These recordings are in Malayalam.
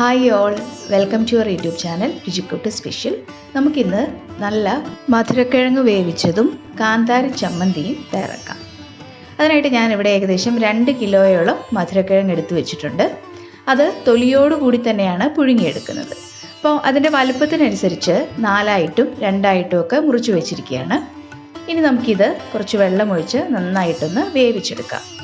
Hi all welcome to our YouTube channel രുചിക്കുട്ട് special നമുക്കിന്ന് നല്ല മധുരക്കിഴങ്ങ് വേവിച്ചതും കാന്താരി ചമ്മന്തിയും തയ്യാറാക്കാം. അതിനായിട്ട് ഞാൻ ഇവിടെ ഏകദേശം രണ്ട് കിലോയോളം മധുരക്കിഴങ്ങ് എടുത്തു വെച്ചിട്ടുണ്ട്. അത് തൊലിയോടുകൂടി തന്നെയാണ് പുഴുങ്ങിയെടുക്കുന്നത്. അപ്പോൾ അതിന്റെ വലുപ്പത്തിനനുസരിച്ച് നാലായിട്ടും രണ്ടായിട്ടും ഒക്കെ മുറിച്ചു വെച്ചിരിക്കുകയാണ്. ഇനി നമുക്കിത് കുറച്ച് വെള്ളമൊഴിച്ച് നന്നായിട്ടൊന്ന് വേവിച്ചെടുക്കാം.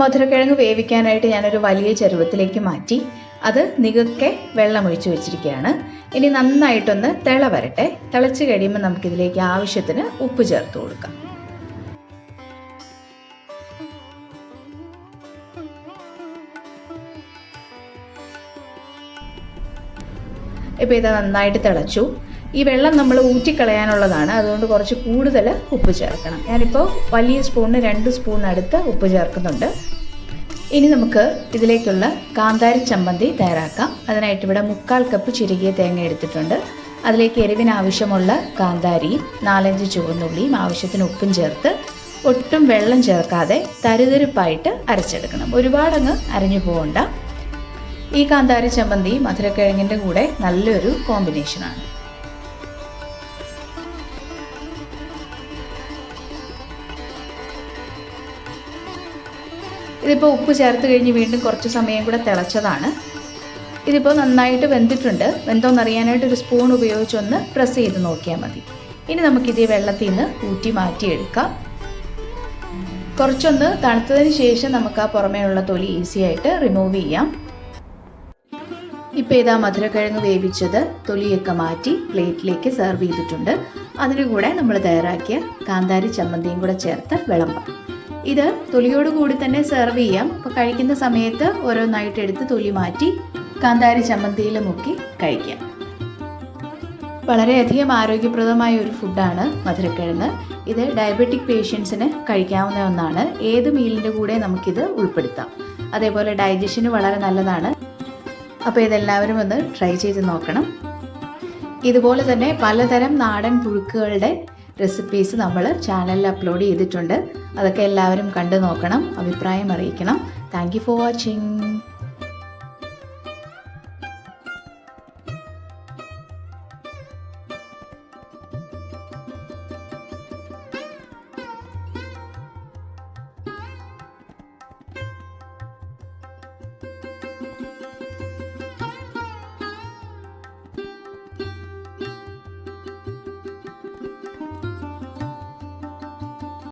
മധുരക്കിഴങ്ങ് വേവിക്കാനായിട്ട് ഞാനൊരു വലിയ ചരുവത്തിലേക്ക് മാറ്റി അത് നികക്കെ വെള്ളമൊഴിച്ച് വെച്ചിരിക്കുകയാണ്. ഇനി നന്നായിട്ടൊന്ന് തിള വരട്ടെ. തിളച്ച് കഴിയുമ്പോൾ നമുക്കിതിലേക്ക് ആവശ്യത്തിന് ഉപ്പ് ചേർത്ത് കൊടുക്കാം. ഇപ്പോൾ ഇത് നന്നായിട്ട് തിളച്ചു. ഈ വെള്ളം നമ്മൾ ഊറ്റിക്കളയാനുള്ളതാണ്. അതുകൊണ്ട് കുറച്ച് കൂടുതൽ ഉപ്പ് ചേർക്കണം. ഞാനിപ്പോൾ വലിയ സ്പൂണിന് രണ്ട് സ്പൂണിനടുത്ത് ഉപ്പ് ചേർക്കുന്നുണ്ട്. ഇനി നമുക്ക് ഇതിലേക്കുള്ള കാന്താരി ചമ്മന്തി തയ്യാറാക്കാം. അതിനായിട്ട് ഇവിടെ മുക്കാൽ കപ്പ് ചിരുകിയ തേങ്ങ എടുത്തിട്ടുണ്ട്. അതിലേക്ക് എരിവിന് ആവശ്യമുള്ള കാന്താരിയും നാലഞ്ച് ചുവന്നുള്ളിയും ആവശ്യത്തിന് ഉപ്പും ചേർത്ത് ഒട്ടും വെള്ളം ചേർക്കാതെ തരുതരുപ്പായിട്ട് അരച്ചെടുക്കണം. ഒരുപാടങ്ങ് അരഞ്ഞു പോകണ്ട ഈ കാന്താരി ചമ്മന്തി മധുരക്കിഴങ്ങിന്റെ കൂടെ നല്ലൊരു കോമ്പിനേഷനാണ് ഇതിപ്പോൾ ഉപ്പ് ചേർത്ത് കഴിഞ്ഞ് വീണ്ടും കുറച്ച് സമയം കൂടെ തിളച്ചതാണ്. ഇതിപ്പോൾ നന്നായിട്ട് വെന്തിട്ടുണ്ട്. വെന്തോന്നറിയാനായിട്ട് ഒരു സ്പൂൺ ഉപയോഗിച്ചൊന്ന് പ്രസ് ചെയ്ത് നോക്കിയാൽ മതി. ഇനി നമുക്കിത് വെള്ളത്തിൽ നിന്ന് ഊറ്റി മാറ്റിയെടുക്കാം. കുറച്ചൊന്ന് തണുത്തതിന് ശേഷം നമുക്ക് ആ പുറമേയുള്ള തൊലി ഈസി ആയിട്ട് റിമൂവ് ചെയ്യാം. ഇപ്പോൾ ഇതാ മധുരക്കിഴങ്ങ് വേവിച്ചത് തൊലിയൊക്കെ മാറ്റി പ്ലേറ്റിലേക്ക് സെർവ് ചെയ്തിട്ടുണ്ട്. അതിന് കൂടെ നമ്മൾ തയ്യാറാക്കിയ കാന്താരി ചമ്മന്തിയും കൂടെ ചേർത്ത് വിളമ്പാം. ഇത് തൊലിയോട് കൂടി തന്നെ സെർവ് ചെയ്യാം. അപ്പോൾ കഴിക്കുന്ന സമയത്ത് ഓരോന്നായിട്ട് എടുത്ത് തൊലി മാറ്റി കാന്താരി ചമ്മന്തിയിൽ മുക്കി കഴിക്കാം. വളരെയധികം ആരോഗ്യപ്രദമായ ഒരു ഫുഡാണ് മധുരക്കിഴങ്ങ്. ഇത് ഡയബറ്റിക് പേഷ്യൻസിന് കഴിക്കാവുന്ന ഒന്നാണ്. ഏത് മീലിന്റെ കൂടെ നമുക്കിത് ഉൾപ്പെടുത്താം. അതേപോലെ ഡൈജഷന് വളരെ നല്ലതാണ്. അപ്പോൾ ഇതെല്ലാവരും ഒന്ന് ട്രൈ ചെയ്ത് നോക്കണം. ഇതുപോലെ തന്നെ പലതരം നാടൻ പുഴുക്കുകളുടെ റെസിപ്പീസ് നമ്മൾ ചാനലിൽ അപ്ലോഡ് ചെയ്തിട്ടുണ്ട്. അതൊക്കെ എല്ലാവരും കണ്ടു നോക്കണം അഭിപ്രായം അറിയിക്കണം. Thank for watching